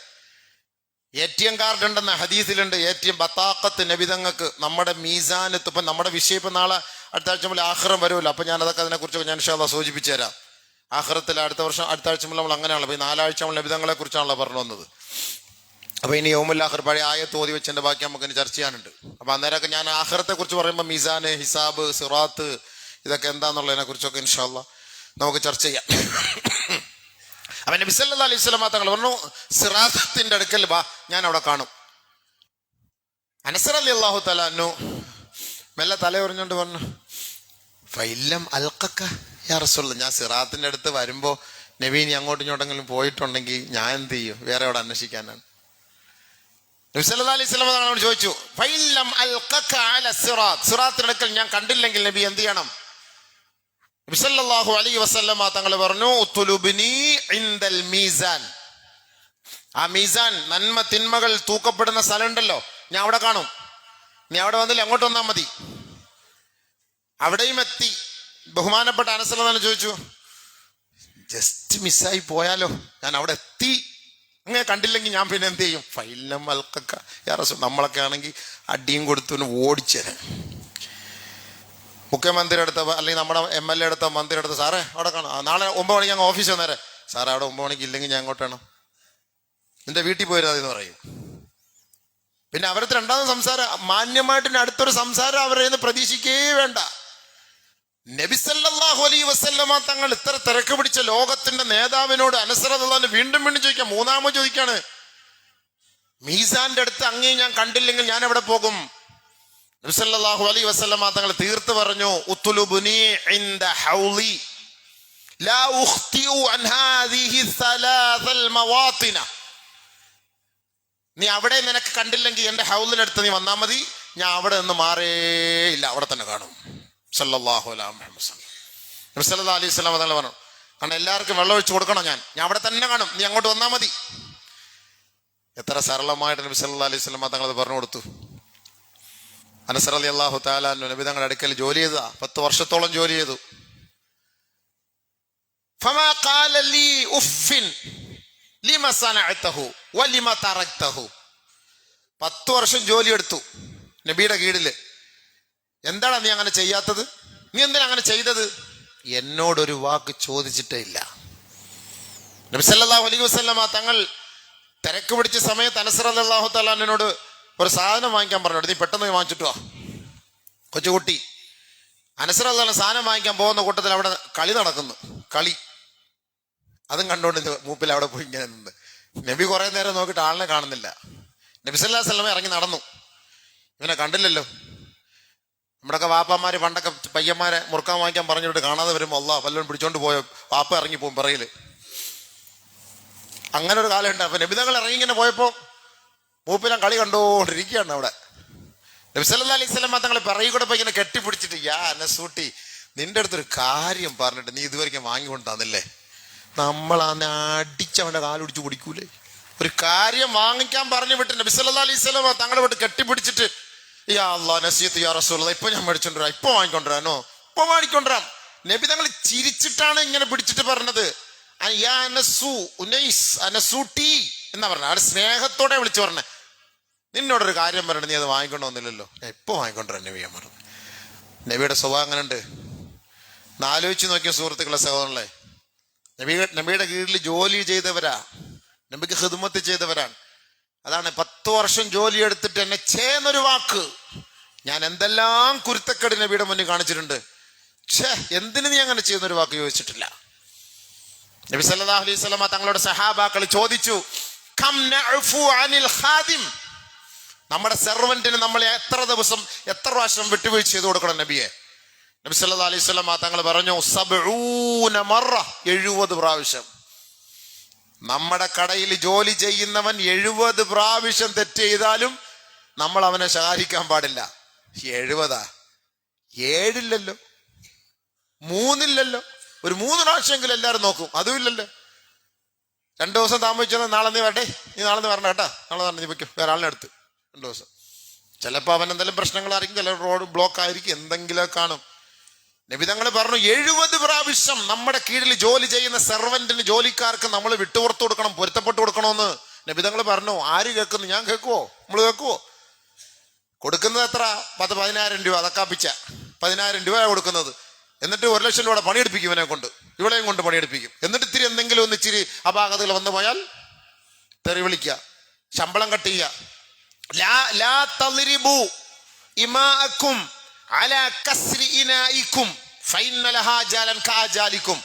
Speaker 1: എ ടി എം കാർഡ് ഉണ്ടെന്ന ഹദീസിലുണ്ട്. എ ടി എം ബത്താക്കത്ത് നബിതങ്ങൾക്ക് നമ്മുടെ മീസാനത്ത് ഇപ്പം നമ്മുടെ വിഷയം ഇപ്പം നാളെ അടുത്ത ആഴ്ച മുതൽ ആഹ്റം വരുമല്ലോ. അപ്പം ഞാൻ അതൊക്കെ അതിനെക്കുറിച്ച് ഞാൻ ഇൻഷാല്ല സൂചിപ്പിച്ചു തരാം. ആഹ്റത്തിൽ അടുത്ത വർഷം അടുത്ത ആഴ്ച മുതൽ നമ്മൾ അങ്ങനെയാണല്ലോ. ഈ നാലാഴ്ച നമ്മൾ നബിതങ്ങളെ കുറിച്ചാണല്ലോ പറഞ്ഞു വന്നത്. അപ്പോൾ ഇനി യോമുല്ലാഹർ പഴയ ആയത്ത് ഓതി വെച്ചതിന്റെ ബാക്കി നമുക്ക് ഇനി ചർച്ച ചെയ്യാനുണ്ട്. അപ്പോൾ അന്നേരമൊക്കെ ഞാൻ ആഹ്റത്തെ കുറിച്ച് പറയുമ്പോൾ മിസാൻ ഹിസാബ് സിറാത്ത് ഇതൊക്കെ എന്താണെന്നുള്ളതിനെ കുറിച്ചൊക്കെ ഇൻഷാല്ല നമുക്ക് ചർച്ച ചെയ്യാം. അപ്പൊ നബി സല്ലല്ലാഹു അലൈഹി വസല്ലം തങ്ങൾ പറഞ്ഞു സിറാത്തിന്റെ അടുക്കൽ വാ ഞാൻ അവിടെ കാണും. അനസർ അലി അള്ളാഹു തലാനു മെല്ലെ തല ഉറിഞ്ഞുകൊണ്ട് പറഞ്ഞു ഫൈലം അൽക്കക്ക യാ ഞാൻ സിറാത്തിന്റെ അടുത്ത് വരുമ്പോ നവീൻ അങ്ങോട്ടും ഇങ്ങോട്ടെങ്കിലും പോയിട്ടുണ്ടെങ്കിൽ ഞാൻ എന്ത് ചെയ്യും? വേറെ അവിടെ അന്വേഷിക്കാനാണ്? നബി സല്ലല്ലാഹു അലൈഹി വസല്ലം തങ്ങളോട് ചോദിച്ചു ഫൈലം അൽക്കക്ക അല സിറാത്ത്? സിറാത്തിന്റെ അടുക്കൽ ഞാൻ കണ്ടില്ലെങ്കിൽ നബി എന്ത് ചെയ്യണം? നബിസല്ലാഹു അലൈ വസല്ലമ തങ്ങൾ പറഞ്ഞു ഇൻദൽ മീസാൻ. ആ മീസാൻ നന്മ തിന്മകൾ തൂക്കപ്പെടുന്ന സ്ഥലമുണ്ടല്ലോ. ഞാൻ അവിടെ കാണും. നീ അവിടെ വന്നില്ല അങ്ങോട്ട് വന്നാൽ മതി. അവിടെയും എത്തി. ബഹുമാനപ്പെട്ട അനസല തന്നെ ചോദിച്ചു ജസ്റ്റ് മിസ്സായി പോയാലോ? ഞാൻ അവിടെ എത്തി. അങ്ങനെ കണ്ടില്ലെങ്കിൽ ഞാൻ പിന്നെ എന്ത് ചെയ്യും? ഫൈലിനും അൽക്കൊക്കെ നമ്മളൊക്കെ ആണെങ്കിൽ അടിയും കൊടുത്തു ഓടിച്ചേരാൻ മുഖ്യമന്ത്രി അടുത്ത അല്ലെങ്കിൽ നമ്മുടെ എം എൽ എ അടുത്ത മന്ത്രി അടുത്ത് സാറേ അവിടെ കാണാം. നാളെ ഒമ്പത് മണിക്ക് അങ്ങ് ഓഫീസിൽ വന്നേരെ. സാറേ അവിടെ ഒമ്പത് മണിക്ക് ഇല്ലെങ്കിൽ ഞാൻ അങ്ങോട്ടാണ് നിന്റെ വീട്ടിൽ പോയിരുന്നത് എന്ന് പറയും. പിന്നെ അവരുടെ രണ്ടാമത് സംസാരം മാന്യമായിട്ടിന് അടുത്തൊരു സംസാരം നിന്ന് പ്രതീക്ഷിക്കേ വേണ്ട. നബിസല്ലാഹു അലൈ വസല്ലമ തങ്ങൾ ഇത്ര തിരക്ക് പിടിച്ച ലോകത്തിന്റെ നേതാവിനോട് അനുസരത വീണ്ടും വീണ്ടും ചോദിക്കാം. മൂന്നാമത് ചോദിക്കാണ് മീസാന്റെ അടുത്ത് അങ്ങേ ഞാൻ കണ്ടില്ലെങ്കിൽ ഞാൻ എവിടെ പോകും? നബിസല്ലാഹു അലൈ വസല്ലമ തങ്ങൾ തീർത്ത് പറഞ്ഞു ഉത്തുലുബുനി നീ അവിടെ നിനക്ക് കണ്ടില്ലെങ്കിൽ എന്റെ ഹൗലിനടുത്ത് നീ വന്നാൽ മതി ഞാൻ അവിടെ നിന്ന് ഇല്ല അവിടെ തന്നെ കാണും. സല്ലാഹു അലാം മുഹമ്മദ് നബി സല്ലാ അലൈഹി സ്വലാം പറഞ്ഞു കാരണം എല്ലാവർക്കും വെള്ളം ഒഴിച്ചു കൊടുക്കണം ഞാൻ? ഞാൻ അവിടെ തന്നെ കാണും. നീ അങ്ങോട്ട് വന്നാൽ മതി. എത്ര സരളമായിട്ട് നബി സല്ലാ അലൈഹി സ്വലാം തങ്ങൾ അത് പറഞ്ഞു കൊടുത്തു. അനസർ അലി അള്ളാഹു താലു നബി തങ്ങളുടെ അടുക്കൽ ജോലി ചെയ്താ പത്ത് വർഷത്തോളം ജോലി ചെയ്തു. പത്ത് വർഷം ജോലി എടുത്തു. നബിയുടെ കീഴിൽ. എന്താണ് നീ അങ്ങനെ ചെയ്യാത്തത്? നീ എന്തിനാ അങ്ങനെ ചെയ്തത്? എന്നോടൊരു വാക്ക് ചോദിച്ചിട്ടേ ഇല്ല. നബി സല്ലല്ലാഹു അലൈഹി വസല്ലമ തങ്ങൾ തിരക്ക് പിടിച്ച സമയത്ത് അനസർ അല്ലാഹു തലാനോട് ഒരു സാധനം വാങ്ങിക്കാൻ പറഞ്ഞു നീ പെട്ടെന്ന് വാങ്ങിച്ചിട്ട് വാ. കൊച്ചുകുട്ടി. അനസർ അല്ലാഹ് സാധനം വാങ്ങിക്കാൻ പോകുന്ന കൂട്ടത്തിൽ അവിടെ കളി നടക്കുന്നു. കളി. അതും കണ്ടുകൊണ്ട് മൂപ്പിൽ അവിടെ പോയി ഇങ്ങനെ നിന്ന്. നബി കുറെ നേരം നോക്കിയിട്ട് ആളിനെ കാണുന്നില്ല. നബി സല്ലല്ലാഹു അലൈഹി ഇറങ്ങി നടന്നു. ഇവനെ കണ്ടില്ലല്ലോ. നമ്മുടെയൊക്കെ വാപ്പന്മാര് പണ്ടൊക്കെ പയ്യന്മാരെ മുറുക്കാൻ വാങ്ങിക്കാൻ പറഞ്ഞിട്ട് കാണാതെ വരുമ്പോൾ അല്ല വല്ലവൻ പിടിച്ചോണ്ട് പോയ? വാപ്പ ഇറങ്ങി പോകും പറയിൽ അങ്ങനെ ഒരു കാലമുണ്ട്. അപ്പൊ നബിതങ്ങൾ ഇറങ്ങി ഇങ്ങനെ പോയപ്പോൾ മൂപ്പിലാൻ കളി കണ്ടോണ്ടിരിക്കുകയാണ് അവിടെ. നബി സല്ലല്ലാഹു അലൈഹി സ്വലം തങ്ങൾ പറയി കൂടെ പോയി ഇങ്ങനെ കെട്ടിപ്പിടിച്ചിട്ട് യാ എന്നെ സൂട്ടി നിന്റെ അടുത്തൊരു കാര്യം പറഞ്ഞിട്ട് നീ ഇതുവരെയ്ക്കും വാങ്ങിക്കൊണ്ട് തന്നില്ലേ? നമ്മൾ അന്ന് അടിച്ചവന്റെ കാലൊടിച്ച് കുടിക്കൂലേ? ഒരു കാര്യം വാങ്ങിക്കാൻ പറഞ്ഞു വിട്ട് നബി സല്ലല്ലാഹു അലൈഹി സ്വലം തങ്ങളെ വിട്ട് കെട്ടിപ്പിടിച്ചിട്ട് യാ അല്ലാ നസീത്ത് യാ റസൂല ഇപ്പൊ ഞാൻ മേടിച്ചോണ്ടിരാ ഇപ്പൊ വാങ്ങിക്കൊണ്ടിരാനോ ഇപ്പൊ വാങ്ങിക്കൊണ്ടിരാം നബി തങ്ങൾ ചിരിച്ചിട്ടാണ് ഇങ്ങനെ പിടിച്ചിട്ട് പറഞ്ഞത്. ആ, യാ അനസു ഉനൈസ് അനസൂട്ടി എന്നാ പറഞ്ഞ അവിടെ സ്നേഹത്തോടെ വിളിച്ചു പറഞ്ഞേ നിന്നോടൊരു കാര്യം പറഞ്ഞു നീ അത് വാങ്ങിക്കൊണ്ടോന്നില്ലല്ലോ ഞാൻ ഇപ്പൊ വാങ്ങിക്കൊണ്ടിരാൻ നബി ഞാൻ പറഞ്ഞു നബിയുടെ സ്വഭാവം അങ്ങനെ ഉണ്ട് ആലോചിച്ച് നോക്കിയ സുഹൃത്തുക്കളെ സഹോദരങ്ങളെ. നബി നബിയുടെ കീഴിൽ ജോലി ചെയ്തവരാ. നബിക്ക് ഹിദ്മത്ത് ചെയ്തവരാണ്. അതാണ് പത്ത് വർഷം ജോലി എടുത്തിട്ട് എന്നെ ചേന്നൊരു വാക്ക്. ഞാൻ എന്തെല്ലാം കുരുത്തക്കെടിനെ നബിയുടെ മുന്നിൽ കാണിച്ചിട്ടുണ്ട്. ഛേ എന്തിനു നീ അങ്ങനെ ചെയ്യുന്നൊരു വാക്ക് ചോദിച്ചിട്ടില്ല? നബി സല്ലല്ലാഹു അലൈഹി വസല്ലമ തങ്ങളുടെ സഹാബാക്കൾ ചോദിച്ചു "കം അനിൽ ഖാദിം?" നമ്മുടെ സെർവന്റിന് നമ്മൾ എത്ര ദിവസം എത്ര പ്രാവശ്യം വിട്ടുവീഴ്ച ചെയ്തു കൊടുക്കണം നബിയെ? നബി സല്ലല്ലാഹു അലൈഹി വസല്ലമ തങ്ങൾ പറഞ്ഞു സബ്ഊന മറ എഴുപത് പ്രാവശ്യം. നമ്മുടെ കടയിൽ ജോലി ചെയ്യുന്നവൻ എഴുപത് പ്രാവശ്യം തെറ്റ് ചെയ്താലും നമ്മൾ അവനെ ശകാരിക്കാൻ പാടില്ല. എഴുപതാ? ഏഴില്ലല്ലോ. മൂന്നില്ലല്ലോ. ഒരു മൂന്ന് പ്രാവശ്യമെങ്കിലും എല്ലാവരും നോക്കും. അതും ഇല്ലല്ലോ. രണ്ടു ദിവസം താമസിച്ചത് നാളെ നീ വരട്ടെ. നീ നാളെ നീ വരണം കേട്ടാ. നാളെ നീ വയ്ക്കും വേറെ ആളിനെ അടുത്ത് രണ്ടു ദിവസം. ചിലപ്പോൾ അവൻ എന്തെങ്കിലും പ്രശ്നങ്ങളായിരിക്കും. ചില റോഡ് ബ്ലോക്ക് ആയിരിക്കും. എന്തെങ്കിലും കാണും. നബിതങ്ങൾ പറഞ്ഞു എഴുപത് പ്രാവശ്യം നമ്മുടെ കീഴിൽ ജോലി ചെയ്യുന്ന സെർവന്റിന് ജോലിക്കാർക്ക് നമ്മൾ വിട്ടുപുറത്ത് കൊടുക്കണം പൊരുത്തപ്പെട്ട് കൊടുക്കണമെന്ന്. നബിതങ്ങൾ പറഞ്ഞു ആര് കേൾക്കുന്നു? ഞാൻ കേൾക്കുവോ? നമ്മൾ കേൾക്കുവോ? കൊടുക്കുന്നത് എത്ര? പത്ത് പതിനായിരം രൂപ അതക്കാപ്പിച്ച പതിനായിരം രൂപയാണ് കൊടുക്കുന്നത്. എന്നിട്ട് ഒരു ലക്ഷം രൂപയുടെ പണിയെടുപ്പിക്കും ഇവനെ കൊണ്ട്. ഇവളെയും കൊണ്ട് പണിയെടുപ്പിക്കും. എന്നിട്ട് ഇത്തിരി എന്തെങ്കിലും ഒന്ന് ഇച്ചിരി അപാകതകൾ വന്നു പോയാൽ തെറി വിളിക്കുക ശമ്പളം കട്ട് ചെയ്യുക. കാജാലിക്കും.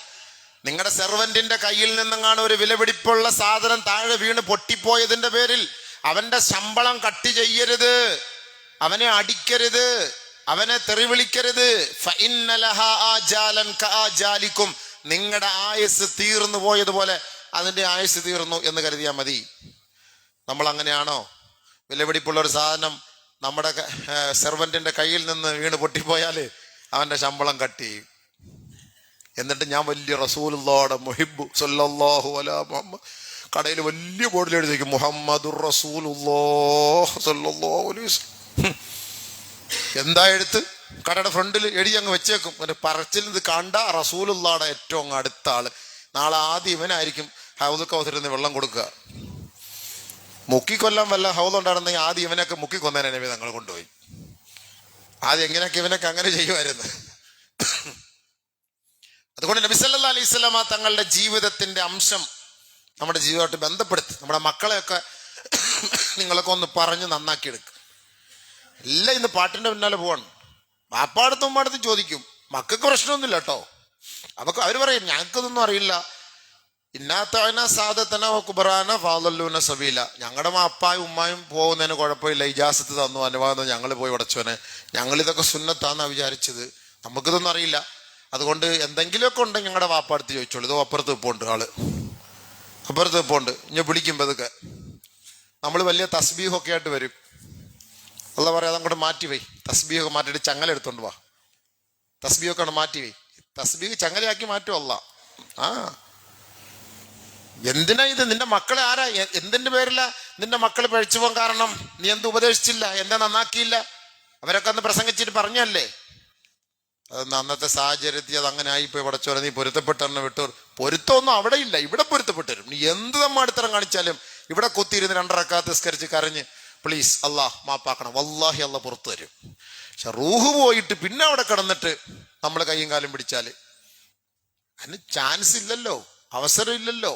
Speaker 1: നിങ്ങളുടെ സെർവന്റിന്റെ കയ്യിൽ നിന്നെങ്ങാണ് ഒരു വിലപിടിപ്പുള്ള സാധനം താഴെ വീണ് പൊട്ടിപ്പോയതിന്റെ പേരിൽ അവന്റെ ശമ്പളം കട്ട് ചെയ്യരുത്. അവനെ അടിക്കരുത്. അവനെ തെറിവിളിക്കരുത്. കാജാലിക്കും. നിങ്ങളുടെ ആയുസ് തീർന്നു പോയതുപോലെ അതിന്റെ ആയുസ് തീർന്നു എന്ന് കരുതിയാൽ മതി. നമ്മൾ അങ്ങനെയാണോ വിലപിടിപ്പുള്ള ഒരു സാധനം നമ്മുടെ സെർവന്റിന്റെ കയ്യിൽ നിന്ന് വീണ് പൊട്ടിപ്പോയാൽ അവന്റെ ശമ്പളം കട്ട് ചെയ്യും. എന്നിട്ട് ഞാൻ വലിയ റസൂലുള്ളോടെ മുഹിബു സല്ലല്ലാഹു അല മുഹമ്മദ് കടയിൽ വലിയ ബോർഡിൽ എഴുതി വയ്ക്കും മുഹമ്മദുർ. എന്താ എഴുത്ത്? കടയുടെ ഫ്രണ്ടിൽ എഴുതി അങ്ങ് വെച്ചേക്കും. ഒരു പറച്ചിൽ ഇത് കണ്ട റസൂലുള്ളാടെ ഏറ്റവും അടുത്ത ആൾ. നാളെ ആദ്യം ഇവനായിരിക്കും ഹൗദ് കൗസരിന്ന് വെള്ളം കൊടുക്കുക. മുക്കിക്കൊല്ലാൻ വല്ല ഹൗദ് ഉണ്ടായിരുന്നെങ്കിൽ ആദ്യം ഇവനൊക്കെ മുക്കിക്കൊന്നേനെ നബി തങ്ങൾ കൊണ്ടുപോയി. ആദ്യം എങ്ങനെയൊക്കെ ഇവനൊക്കെ അങ്ങനെ ചെയ്യുമായിരുന്നു? അതുകൊണ്ട് നബി സല്ലല്ലാഹു അലൈഹി സ്വലാമ തങ്ങളുടെ ജീവിതത്തിന്റെ അംശം നമ്മുടെ ജീവിതമായിട്ട് ബന്ധപ്പെടുത്തി നമ്മുടെ മക്കളെയൊക്കെ നിങ്ങളൊക്കെ ഒന്ന് പറഞ്ഞ് നന്നാക്കി എടുക്കും എല്ലാം ഇന്ന് പാട്ടിന്റെ പിന്നാലെ പോവാണ്. ബാപ്പാടത്തും ഉമ്മാടത്തും ചോദിക്കും. മക്കൾക്ക് പ്രശ്നമൊന്നുമില്ല കേട്ടോ. അവർക്ക് അവർ പറയും ഞങ്ങൾക്കതൊന്നും അറിയില്ല. ഇന്നാത്തവന സാധത്തന കുബറാന ഫാദല്ലൂന സബീല. ഞങ്ങളുടെ അപ്പായും ഉമ്മായും പോകുന്നതിന് കുഴപ്പമില്ല. ഇജാസത്ത് തന്നു അനുവാദം ഞങ്ങൾ പോയി ഉടച്ചവനെ. ഞങ്ങൾ ഇതൊക്കെ സുന്നത്താന്നാ വിചാരിച്ചത്. നമുക്കിതൊന്നും അറിയില്ല. അതുകൊണ്ട് എന്തെങ്കിലുമൊക്കെ ഉണ്ടെങ്കിൽ ഞങ്ങളുടെ വാപ്പാടുത്ത് ചോദിച്ചോളൂ. ഇതോ അപ്പുറത്ത് ഇപ്പോണ്ട് ആൾ. അപ്പുറത്ത് ഇപ്പോണ്ട് ഇനി പിടിക്കുമ്പോൾ ഇതൊക്കെ. നമ്മൾ വലിയ തസ്ബീഹൊക്കെ ആയിട്ട് വരും. അല്ല പറയാം അതങ്ങോട്ട് മാറ്റി വൈ. തസ്ബീഹൊക്കെ മാറ്റിയിട്ട് ചങ്ങല എടുത്തോണ്ട് വാ. തസ്ബീഹൊക്കെ അങ്ങട് മാറ്റി വൈ. തസ്ബീഹ് ചങ്ങലയാക്കി മാറ്റുമല്ല ആ. എന്തിനാ ഇത്? നിന്റെ മക്കളെ ആരാ? എന്തിന്റെ പേരില നിന്റെ മക്കൾ പഴിച്ചു പോകാൻ കാരണം? നീ എന്ത് ഉപദേശിച്ചില്ല എന്താ നന്നാക്കിയില്ല. അവരൊക്കെ ഒന്ന് പ്രസംഗിച്ചിട്ട് പറഞ്ഞല്ലേ? അത് അന്നത്തെ സാഹചര്യത്തിൽ അത് അങ്ങനെ ആയിപ്പോയി. പടച്ചോലെ നീ പൊരുത്തപ്പെട്ടെന്ന് വിട്ടു. പൊരുത്തമൊന്നും അവിടെ ഇല്ല. ഇവിടെ പൊരുത്തപ്പെട്ടു വരും നീ എന്ത് നമ്മ അടുത്തരം കാണിച്ചാലും ഇവിടെ കൊത്തിയിരുന്ന് രണ്ടറക്കാത്ത് നിസ്കരിച്ച് കരഞ്ഞ് പ്ലീസ് അള്ളാഹ് മാപ്പാക്കണം. വല്ലാഹി അല്ല പുറത്തു തരും. പക്ഷെ റൂഹ് പോയിട്ട് പിന്നെ അവിടെ കിടന്നിട്ട് നമ്മൾ കൈയും കാലും പിടിച്ചാൽ അതിന് ചാൻസ് ഇല്ലല്ലോ. അവസരം ഇല്ലല്ലോ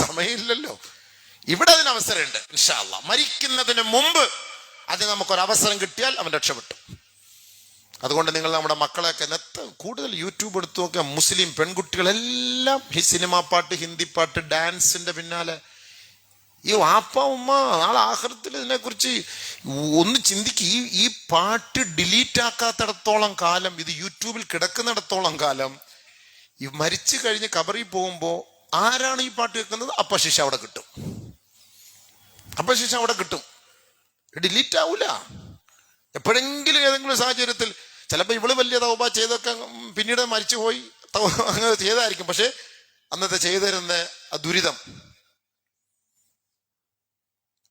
Speaker 1: സമയമില്ലല്ലോ. ഇവിടെ അതിന് അവസരമുണ്ട് ഇൻഷാല്ല മരിക്കുന്നതിന് മുമ്പ് അത് നമുക്കൊരു അവസരം കിട്ടിയാൽ അവൻ രക്ഷപ്പെട്ടു. അതുകൊണ്ട് നിങ്ങൾ നമ്മുടെ മക്കളെയൊക്കെ നെത്ത കൂടുതൽ യൂട്യൂബ് എടുത്തു നോക്കിയാൽ മുസ്ലിം പെൺകുട്ടികളെല്ലാം ഈ സിനിമാ പാട്ട് ഹിന്ദി പാട്ട് ഡാൻസിന്റെ പിന്നാലെ. ഈ വാപ്പ ഉമ്മ നാളെ ആഹൃത്തിൽ ഇതിനെക്കുറിച്ച് ഒന്ന് ചിന്തിക്കുക ഈ ഈ പാട്ട് ഡിലീറ്റ് ആക്കാത്തിടത്തോളം കാലം ഇത് യൂട്യൂബിൽ കിടക്കുന്നിടത്തോളം കാലം ഈ മരിച്ചു കഴിഞ്ഞ് കബറിൽ പോകുമ്പോൾ ആരാണ് ഈ പാട്ട് കേൾക്കുന്നത് അപ്പ അവിടെ കിട്ടും. അപ്പ അവിടെ കിട്ടും. ഡിലീറ്റ് ആവൂല. എപ്പോഴെങ്കിലും ഏതെങ്കിലും സാഹചര്യത്തിൽ ചിലപ്പോൾ ഇവൾ വലിയ തൗബ ചെയ്തൊക്കെ പിന്നീട് മരിച്ചുപോയി പോയി. അങ്ങനെ ചെയ്തായിരിക്കും. പക്ഷെ അന്നത്തെ ചെയ്തിരുന്ന ആ ദുരിതം.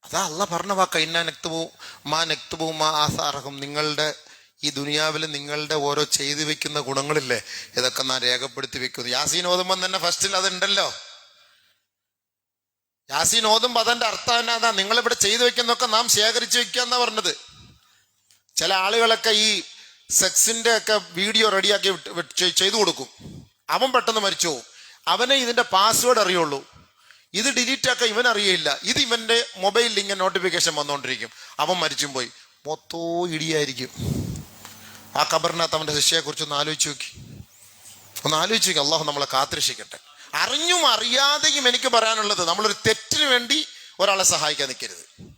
Speaker 1: അതാ അല്ല പറഞ്ഞ വാക്ക ഇന്ന മാ നെക്തുപോ മാ ആസാറഹും. നിങ്ങളുടെ ഈ ദുനിയാവിൽ നിങ്ങളുടെ ഓരോ ചെയ്തു വെക്കുന്ന ഗുണങ്ങളില്ലേ? ഇതൊക്കെ നാം രേഖപ്പെടുത്തി വെക്കുന്നു. യാസീൻ ഓതുമ്പം തന്നെ ഫസ്റ്റിൽ അതുണ്ടല്ലോ യാസീൻ ഓതുമ്പോ അതിന്റെ അർത്ഥം എന്നാ നിങ്ങൾ ഇവിടെ ചെയ്തു വെക്കുന്നൊക്കെ നാം ശേഖരിച്ചു വെക്കുക എന്നാ പറഞ്ഞത്. ചില ആളുകളൊക്കെ ഈ സെക്സിന്റെ ഒക്കെ വീഡിയോ റെഡിയാക്കി ചെയ്തു കൊടുക്കും. അവൻ പെട്ടെന്ന് മരിച്ചു അവനെ ഇതിന്റെ പാസ്വേഡ് അറിയുള്ളൂ. ഇത് ഡിലീറ്റ് ആക്കാൻ ഇവൻ അറിയില്ല ഇത് ഇവന്റെ മൊബൈലിൽ ഇങ്ങനെ നോട്ടിഫിക്കേഷൻ വന്നുകൊണ്ടിരിക്കും അവൻ മരിച്ചും പോയി. മൊത്തോ ഇടിയായിരിക്കും. ആ ഖബറിനകത്ത് അവന്റെ ശിക്ഷയെ കുറിച്ച് ഒന്ന് ആലോചിച്ച് നോക്കി. ഒന്ന് ആലോചിച്ച് നോക്കി. അള്ളാഹു നമ്മളെ കാത്തിരക്ഷിക്കട്ടെ. അറിഞ്ഞും അറിയാതെയും എനിക്ക് പറയാനുള്ളത് നമ്മളൊരു തെറ്റിന് വേണ്ടി ഒരാളെ സഹായിക്കാൻ നിൽക്കരുത്.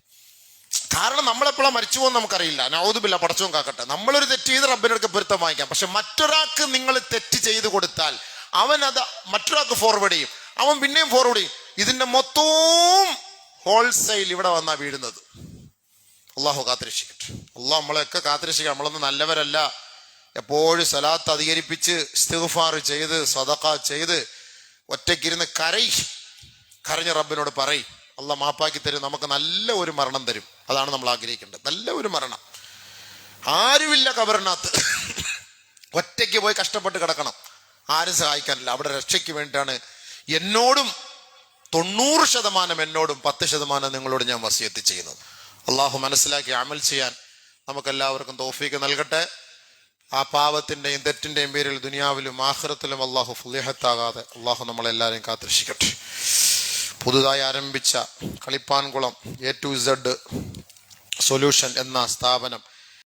Speaker 1: കാരണം നമ്മളെപ്പോഴാണ് മരിച്ചു പോകുന്ന നമുക്കറിയില്ല നൗതുബില്ല പടച്ചവും കാക്കട്ടെ. നമ്മളൊരു തെറ്റ് ചെയ്ത് അടുക്ക പൊരുത്തം വാങ്ങിക്കാം. പക്ഷെ മറ്റൊരാൾക്ക് നിങ്ങൾ തെറ്റ് ചെയ്ത് കൊടുത്താൽ അവൻ അത് മറ്റൊരാൾക്ക് ഫോർവേഡ് ചെയ്യും. അവൻ പിന്നെയും ഫോർവേഡ് ചെയ്യും. ഇതിന്റെ മൊത്തവും ഹോൾസെയിൽ ഇവിടെ വന്നാ വീഴുന്നത്. അള്ളാഹു കാത്തിരക്ഷിക്കട്ടെ. അള്ളാഹ് നമ്മളെയൊക്കെ കാത്തിരക്ഷിക്കുക നമ്മളൊന്നും നല്ലവരല്ല. എപ്പോഴും സലാത്ത് അധികരിപ്പിച്ച് ഇസ്തിഗ്ഫാർ ചെയ്ത് സദക്ക ചെയ്ത് ഒറ്റയ്ക്കിരുന്ന് കരയി. കരഞ്ഞ റബ്ബിനോട് പറയും. അല്ല മാപ്പാക്കി തരും. നമുക്ക് നല്ല ഒരു മരണം തരും. അതാണ് നമ്മൾ ആഗ്രഹിക്കേണ്ടത്. നല്ല ഒരു മരണം. ആരുമില്ല കബറിനകത്ത് ഒറ്റയ്ക്ക് പോയി കഷ്ടപ്പെട്ട് കിടക്കണം. ആരും സഹായിക്കാനില്ല. അവിടെ രക്ഷയ്ക്ക് വേണ്ടിയിട്ടാണ് എന്നോടും തൊണ്ണൂറ് ശതമാനം എന്നോടും പത്ത് ശതമാനം നിങ്ങളോട് ഞാൻ വസിയത്ത് ചെയ്യുന്നത്. അള്ളാഹു മനസ്സിലാക്കി അമൽ ചെയ്യാൻ നമുക്കെല്ലാവർക്കും തോഫീക്ക് നൽകട്ടെ. ആ പാവത്തിന്റെയും തെറ്റിന്റെയും പേരിൽ ദുനിയാവിലും ആഹ്റത്തിലും അള്ളാഹു ഫുലിഹത്താകാതെ അള്ളാഹു നമ്മളെല്ലാവരെയും കാത്തിരക്ഷിക്കട്ടെ. പുതുതായി ആരംഭിച്ച Kalippankulam A to Z solution എന്ന സ്ഥാപനം